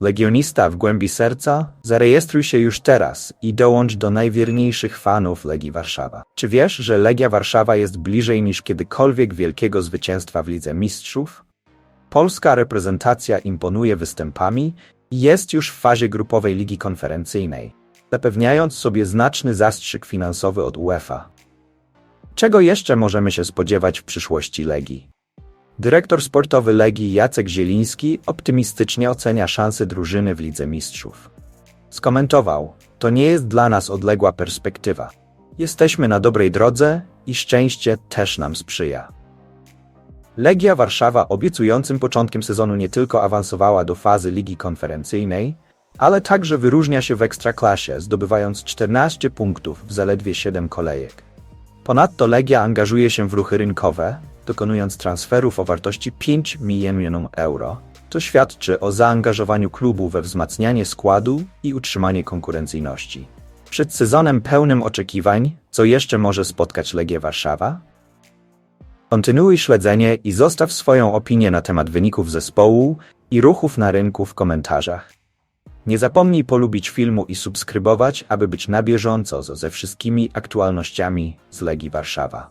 Legionista w głębi serca, zarejestruj się już teraz i dołącz do najwierniejszych fanów Legii Warszawa. Czy wiesz, że Legia Warszawa jest bliżej niż kiedykolwiek wielkiego zwycięstwa w Lidze Mistrzów? Polska reprezentacja imponuje występami i jest już w fazie grupowej Ligi Konferencyjnej, zapewniając sobie znaczny zastrzyk finansowy od UEFA. Czego jeszcze możemy się spodziewać w przyszłości Legii? Dyrektor sportowy Legii Jacek Zieliński optymistycznie ocenia szanse drużyny w Lidze Mistrzów. Skomentował: To nie jest dla nas odległa perspektywa. Jesteśmy na dobrej drodze i szczęście też nam sprzyja. Legia Warszawa obiecującym początkiem sezonu nie tylko awansowała do fazy Ligi Konferencyjnej, ale także wyróżnia się w ekstraklasie, zdobywając 14 punktów w zaledwie 7 kolejek. Ponadto Legia angażuje się w ruchy rynkowe, dokonując transferów o wartości 5 milionów euro. To świadczy o zaangażowaniu klubu we wzmacnianie składu i utrzymanie konkurencyjności. Przed sezonem pełnym oczekiwań, co jeszcze może spotkać Legię Warszawa? Kontynuuj śledzenie i zostaw swoją opinię na temat wyników zespołu i ruchów na rynku w komentarzach. Nie zapomnij polubić filmu i subskrybować, aby być na bieżąco ze wszystkimi aktualnościami z Legii Warszawa.